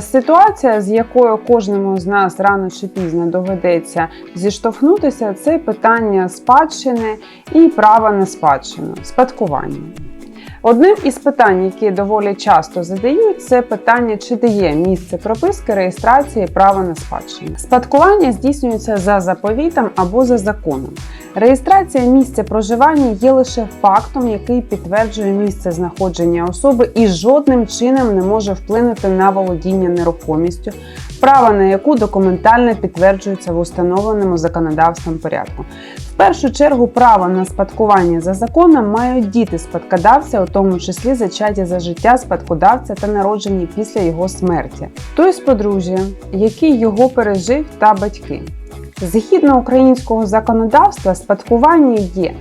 Ситуація, з якою кожному з нас рано чи пізно доведеться зіштовхнутися, це питання спадщини і права на спадщину, спадкування. Одним із питань, які доволі часто задають, це питання, чи дає місце прописки реєстрації права на спадщину. Спадкування здійснюється за заповітом або за законом. Реєстрація місця проживання є лише фактом, який підтверджує місце знаходження особи і жодним чином не може вплинути на володіння нерухомістю, право на яку документально підтверджується в установленому законодавством порядку. В першу чергу право на спадкування за законом мають діти спадкодавця, у тому числі зачаті за життя спадкодавця та народжені після його смерті, той з подружжя, який його пережив, та батьки. Згідно українського законодавства, спадкування є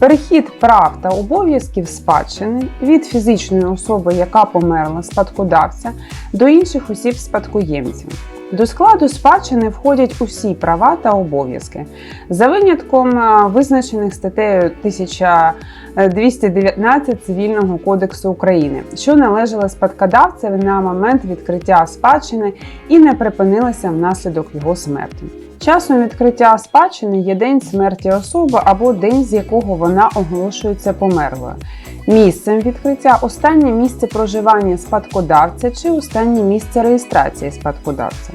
перехід прав та обов'язків спадщини від фізичної особи, яка померла спадкодавця, до інших осіб спадкоємців. До складу спадщини входять усі права та обов'язки, за винятком е, визначених статтею 1219 Цивільного кодексу України, що належали спадкодавцеві на момент відкриття спадщини і не припинилися внаслідок його смерті. Часом відкриття спадщини є день смерті особи або день, з якого вона оголошується померлою. Місцем відкриття останнє місце проживання спадкодавця чи останнє місце реєстрації спадкодавця.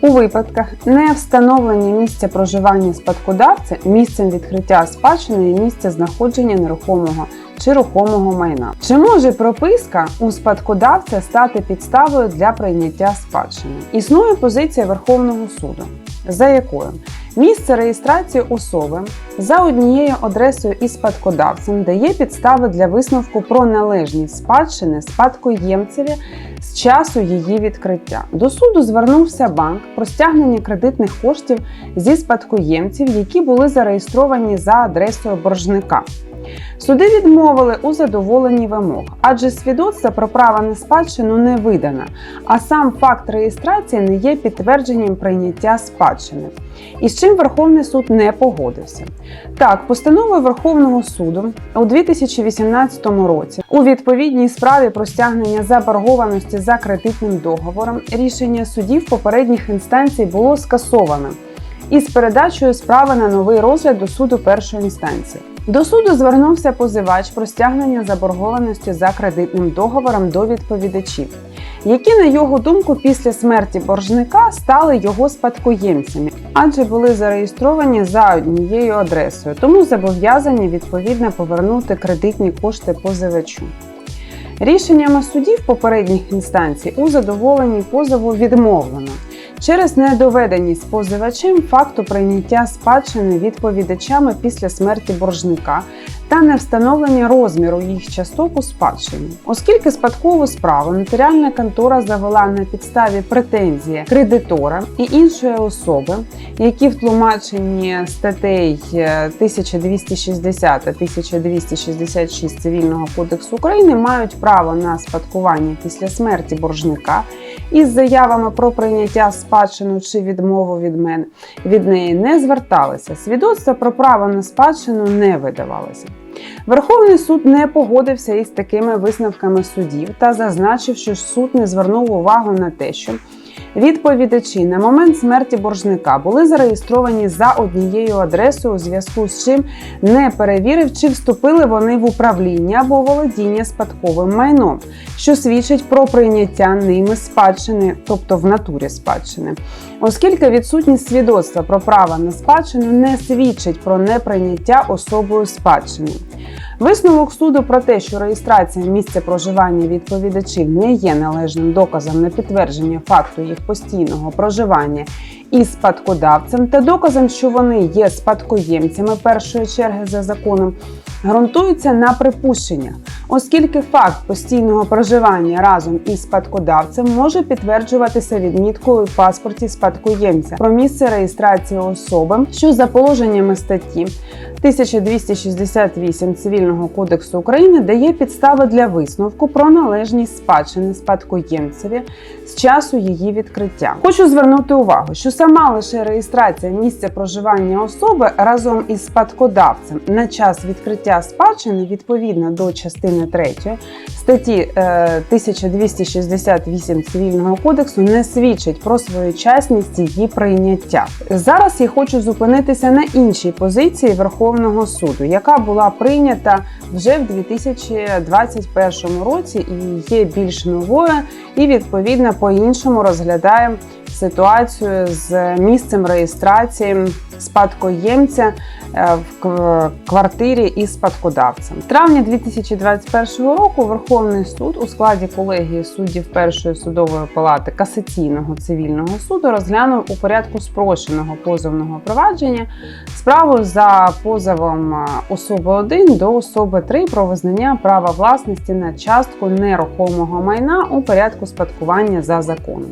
У випадках не встановлення місця проживання спадкодавця місцем відкриття спадщини є місце знаходження нерухомого чи рухомого майна. Чи може прописка у спадкодавця стати підставою для прийняття спадщини? Існує позиція Верховного суду, за якою місце реєстрації особи за однією адресою і спадкодавцем дає підстави для висновку про належність спадщини спадкоємцеві з часу її відкриття. До суду звернувся банк про стягнення кредитних коштів зі спадкоємців, які були зареєстровані за адресою боржника. Суди відмовили у задоволенні вимог, адже свідоцтво про право на спадщину не видано, а сам факт реєстрації не є підтвердженням прийняття спадщини. І з чим Верховний суд не погодився. Так, постановою Верховного суду у 2018 році у відповідній справі про стягнення заборгованості за кредитним договором рішення судів попередніх інстанцій було скасовано із передачею справи на новий розгляд до суду першої інстанції. До суду звернувся позивач про стягнення заборгованості за кредитним договором до відповідачів, які, на його думку, після смерті боржника стали його спадкоємцями, адже були зареєстровані за однією адресою, тому зобов'язані відповідно повернути кредитні кошти позивачу. Рішеннями судів попередніх інстанцій у задоволенні позову відмовлено через недоведеність позивачем факту прийняття спадщини відповідачами після смерті боржника та не встановлення розміру їх часток у спадщині, оскільки спадкову справу нотаріальна контора завела на підставі претензії кредитора і іншої особи, які в тлумаченні статей 1260 та 1266 цивільного кодексу України мають право на спадкування після смерті боржника із заявами про прийняття спадщину чи відмову від мене від неї не зверталися. Свідоцтва про право на спадщину не видавалося. Верховний суд не погодився із такими висновками судів та зазначив, що суд не звернув увагу на те, що Відповідачі на момент смерті боржника були зареєстровані за однією адресою, у зв'язку з чим не перевірив, чи вступили вони в управління або володіння спадковим майном, що свідчить про прийняття ними спадщини, тобто в натурі спадщини, оскільки відсутність свідоцтва про право на спадщину не свідчить про неприйняття особою спадщини. Висновок суду про те, що реєстрація місця проживання відповідачів не є належним доказом на підтвердження факту їх постійного проживання із спадкодавцем та доказом, що вони є спадкоємцями першої черги за законом, ґрунтується на припущеннях, оскільки факт постійного проживання разом із спадкодавцем може підтверджуватися відміткою в паспорті спадкоємця про місце реєстрації особи, що за положеннями статті 1268 Цивільного кодексу України дає підстави для висновку про належність спадщини спадкоємцеві з часу її відкриття. Хочу звернути увагу, що сама лише реєстрація місця проживання особи разом із спадкодавцем на час відкриття спадщини відповідно до частини 3 статті е, 1268 Цивільного кодексу не свідчить про своєчасність її прийняття. Зараз я хочу зупинитися на іншій позиції Верховного суду, яка була прийнята вже в 2021 році і є більш новою, і відповідно по-іншому розглядає ситуацію з місцем реєстрації спадкоємця е, в квартирі із спадкодавцем. В травні 2021 року Верховний суд у складі колегії суддів першої судової палати касаційного цивільного суду розглянув у порядку спрощеного позовного провадження справу за позовом е, особи 1 до особи 3 про визнання права власності на частку нерухомого майна у порядку спадкування за законом.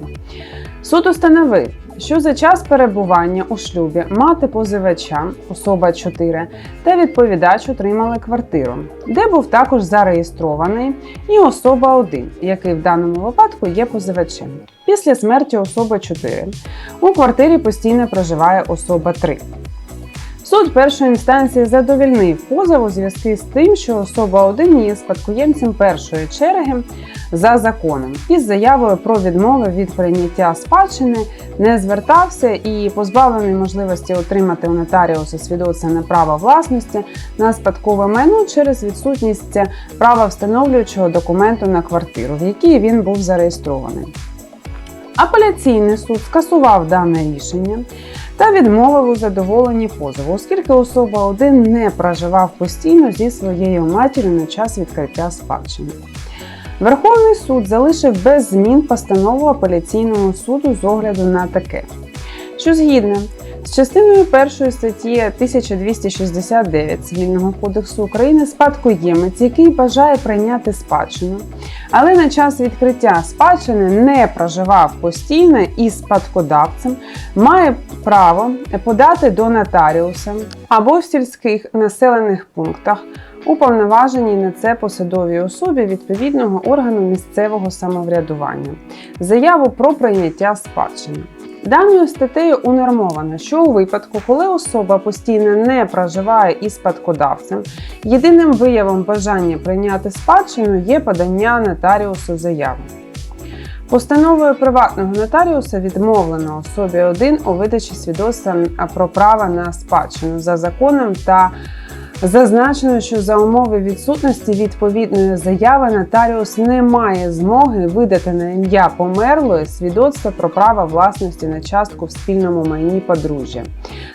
Суд установив, що за час перебування у шлюбі мати позивача, особа 4, та відповідач отримали квартиру, де був також зареєстрований і особа 1, який в даному випадку є позивачем. Після смерті особи 4 у квартирі постійно проживає особа 3. Суд першої інстанції задовільнив позов у зв'язку з тим, що особа 1 є спадкоємцем першої черги за законом із заявою про відмову від прийняття спадщини не звертався і позбавлений можливості отримати у нотаріуса свідоцтво на право власності на спадкове майно через відсутність права встановлюючого документу на квартиру, в якій він був зареєстрований. Апеляційний суд скасував дане рішення та відмовив у задоволенні позову, оскільки особа 1 не проживав постійно зі своєю матір'ю на час відкриття спадщини. Верховний суд залишив без змін постанову апеляційного суду з огляду на таке, що згідно з частиною 1 статті 1269 Цивільного кодексу України спадкоємець, який бажає прийняти спадщину, але на час відкриття спадщини не проживав постійно із спадкодавцем, має право подати до нотаріуса або в сільських населених пунктах уповноваженій на це посадовій особі відповідного органу місцевого самоврядування заяву про прийняття спадщини. Даною статтею унормовано, що у випадку, коли особа постійно не проживає із спадкодавцем, єдиним виявом бажання прийняти спадщину є подання нотаріусу заяви. Постановою приватного нотаріуса відмовлено особі 1 у видачі свідоцтва про право на спадщину за законом та Зазначено, що за умови відсутності відповідної заяви нотаріус не має змоги видати на ім'я померлої свідоцтво про право власності на частку в спільному майні подружжя.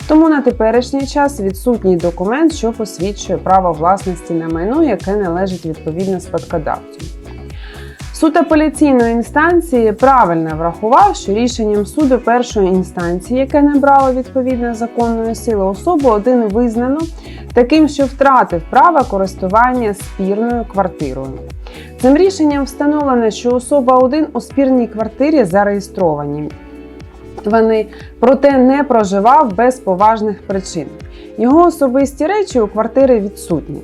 Тому на теперішній час відсутній документ, що посвідчує право власності на майно, яке належить відповідно спадкодавцю. Суд апеляційної інстанції правильно врахував, що рішенням суду першої інстанції, яке набрало відповідно законної сили, особу один визнано таким, що втратив право користування спірною квартирою. Цим рішенням встановлено, що особа 1 у спірній квартирі зареєстровані. Вони проте не проживав без поважних причин. Його особисті речі у квартири відсутні.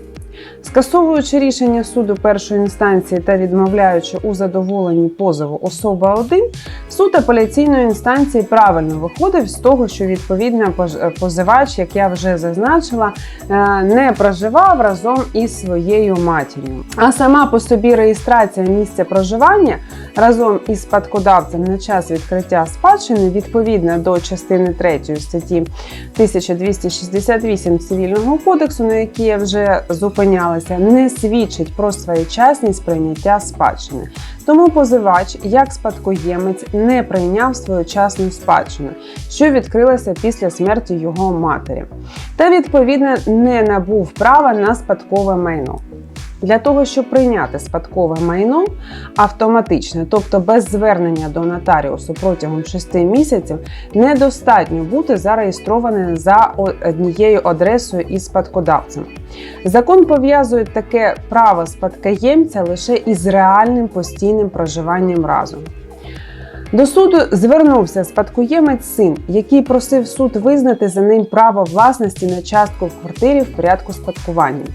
Скасовуючи рішення суду першої інстанції та відмовляючи у задоволенні позову особа 1, суд апеляційної інстанції правильно виходив з того, що відповідно пож- позивач, як я вже зазначила, е, не проживав разом із своєю матір'ю. А сама по собі реєстрація місця проживання разом із спадкодавцем на час відкриття спадщини відповідно до частини 3 статті 1268 Цивільного кодексу, на якій я вже зупинялася, не свідчить про своєчасність прийняття спадщини. Тому позивач, як спадкоємець, не прийняв своєчасну спадщину, що відкрилася після смерті його матері, та відповідно не набув права на спадкове майно. Для того, щоб прийняти спадкове майно автоматично, тобто без звернення до нотаріусу протягом 6 місяців, недостатньо бути зареєстрованим за однією адресою із спадкодавцем. Закон пов'язує таке право спадкоємця лише із реальним постійним проживанням разом. До суду звернувся спадкоємець син, який просив суд визнати за ним право власності на частку в квартирі в порядку спадкування.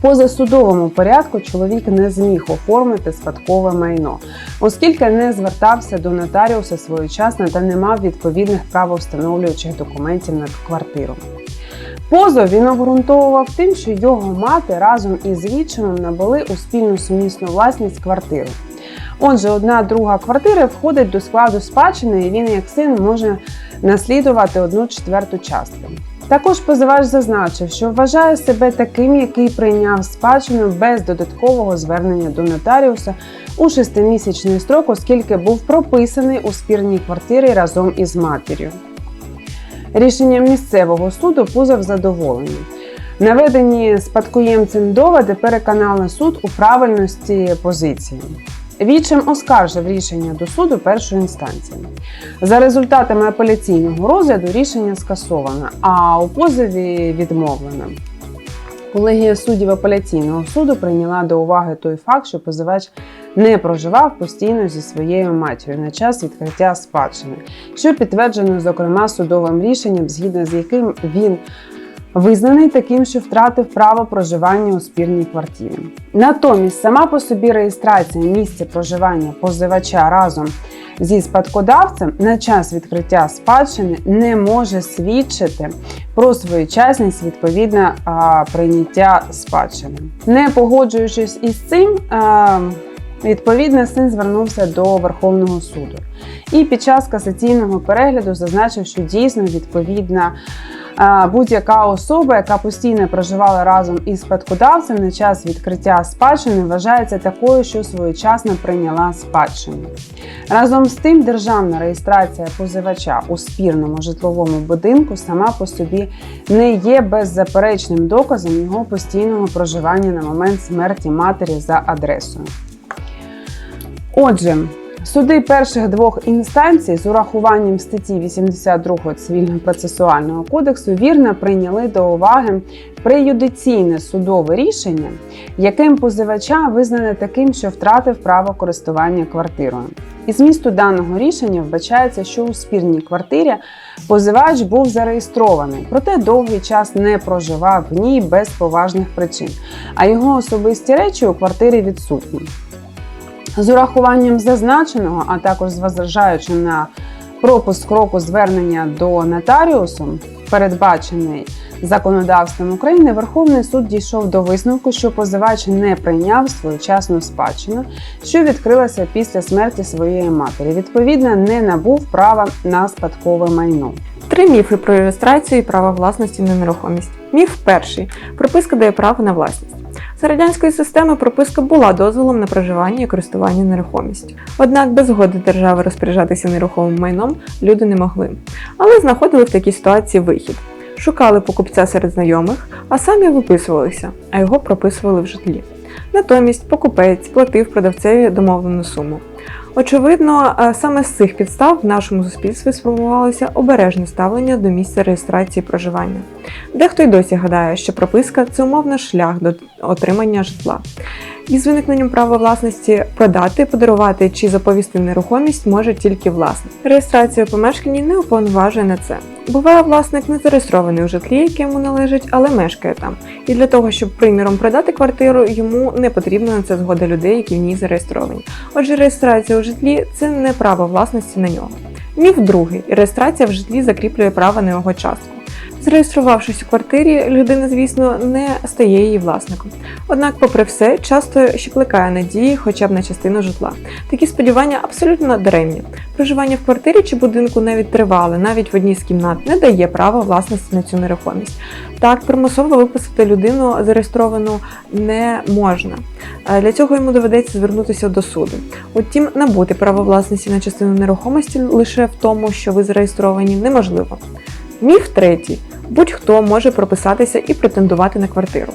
Позасудовому порядку чоловік не зміг оформити спадкове майно, оскільки не звертався до нотаріуса своєчасно та не мав відповідних правовстановлюючих документів на квартиру. Позов він обґрунтовував тим, що його мати разом із відчимом набули у спільну сумісну власність квартиру. Отже, одна друга квартири входить до складу спадщини, і він, як син, може наслідувати одну четверту частку. Також позивач зазначив, що вважає себе таким, який прийняв спадщину без додаткового звернення до нотаріуса у шестимісячний строк, оскільки був прописаний у спірній квартирі разом із матір'ю. Рішенням місцевого суду позов задоволений. Наведені спадкоємцем доводи переконали суд у правильності позиції. Відчим оскаржив рішення до суду першої інстанції. За результатами апеляційного розгляду рішення скасовано, а у позові відмовлено. Колегія суддів апеляційного суду прийняла до уваги той факт, що позивач не проживав постійно зі своєю матір'ю на час відкриття спадщини, що підтверджено, зокрема, судовим рішенням, згідно з яким він визнаний таким, що втратив право проживання у спірній квартирі. Натомість сама по собі реєстрація місця проживання позивача разом зі спадкодавцем на час відкриття спадщини не може свідчити про своєчасність відповідно прийняття спадщини. Не погоджуючись із цим. Відповідно, син звернувся до Верховного суду і під час касаційного перегляду зазначив, що дійсно відповідна будь-яка особа, яка постійно проживала разом із спадкодавцем на час відкриття спадщини, вважається такою, що своєчасно прийняла спадщину. Разом з тим, державна реєстрація позивача у спірному житловому будинку сама по собі не є беззаперечним доказом його постійного проживання на момент смерті матері за адресою. Отже, суди перших двох інстанцій з урахуванням статті 82 цивільно-процесуального кодексу вірно прийняли до уваги преюдиційне судове рішення, яким позивача визнане таким, що втратив право користування квартирою. Із змісту даного рішення вбачається, що у спірній квартирі позивач був зареєстрований, проте довгий час не проживав в ній без поважних причин, а його особисті речі у квартирі відсутні. З урахуванням зазначеного, а також зважаючи на пропуск року звернення до нотаріусу, передбачений законодавством України, Верховний суд дійшов до висновку, що позивач не прийняв своєчасну спадщину, що відкрилася після смерті своєї матері. Відповідно, не набув права на спадкове майно. Три міфи про реєстрацію і право власності на нерухомість. Міф перший. Прописка дає право на власність. За радянської системи прописка була дозволом на проживання і користування нерухомістю. Однак без згоди держави розпоряджатися нерухомим майном люди не могли. Але знаходили в такій ситуації вихід. Шукали покупця серед знайомих, а самі виписувалися, а його прописували в житлі. Натомість покупець платив продавцеві домовлену суму. Очевидно, е, саме з цих підстав в нашому суспільстві сформувалося обережне ставлення до місця реєстрації проживання. Дехто й досі гадає, що прописка це умовний шлях до отримання житла. Із виникненням права власності продати, подарувати чи заповісти нерухомість може тільки власник. Реєстрація помешкання не уповноважує на це. Буває, власник не зареєстрований у житлі, яке йому належить, але мешкає там. І для того, щоб, приміром, продати квартиру, йому не потрібна на це згода людей, які в ній зареєстровані. Отже, реєстрація у житлі це не право власності на нього. Міф другий: реєстрація в житлі закріплює право на його частку. Зареєструвавшись у квартирі, людина, звісно, не стає її власником. Однак, попри все, часто ще плекає надії хоча б на частину житла. Такі сподівання абсолютно даремні. Проживання в квартирі чи будинку навіть тривале, навіть в одній з кімнат, не дає права власності на цю нерухомість. Так, примусово виписати людину зареєстровану не можна. Е, Для цього йому доведеться звернутися до суду. Утім, набути право власності на частину нерухомості лише в тому, що ви зареєстровані, неможливо. Міф третій: будь-хто може прописатися і претендувати на квартиру.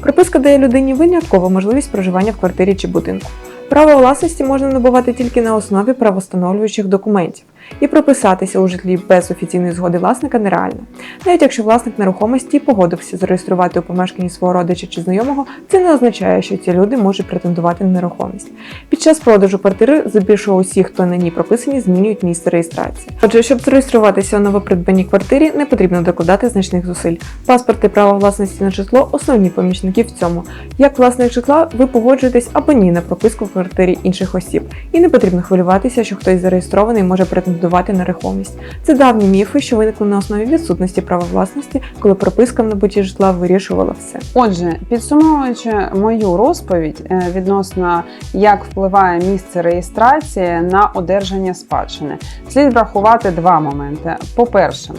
Приписка дає людині виняткову можливість проживання в квартирі чи будинку. Право власності можна набувати тільки на основі правостановлюючих документів. І прописатися у житлі без офіційної згоди власника нереально. Навіть якщо власник нерухомості погодився зареєструвати у помешканні свого родича чи знайомого, це не означає, що ці люди можуть претендувати на нерухомість. Під час продажу квартири здебільшого усі, хто на ній прописані, змінюють місце реєстрації. Отже, щоб зареєструватися у новопридбаній квартирі, не потрібно докладати значних зусиль. Паспорт і право власності на житло основні помічники в цьому. Як власник житла, ви погоджуєтесь або ні на прописку в квартирі інших осіб, і не потрібно хвилюватися, що хтось зареєстрований може претендувати на нерухомість. Це давні міфи, що виникли на основі відсутності права власності, коли прописка в набуті житла вирішувала все. Отже, підсумовуючи мою розповідь е, відносно як впливає місце реєстрації на одержання спадщини, слід врахувати два моменти. По-перше, е,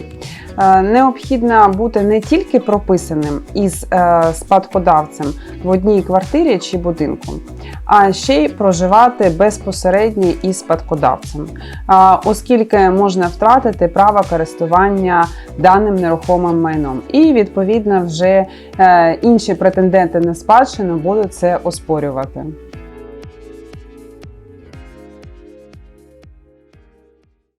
необхідно бути не тільки прописаним із е, спадкодавцем в одній квартирі чи будинку, а ще й проживати безпосередньо із спадкодавцем, оскільки можна втратити право користування даним нерухомим майном. І відповідно вже е, інші претенденти на спадщину будуть це оспорювати.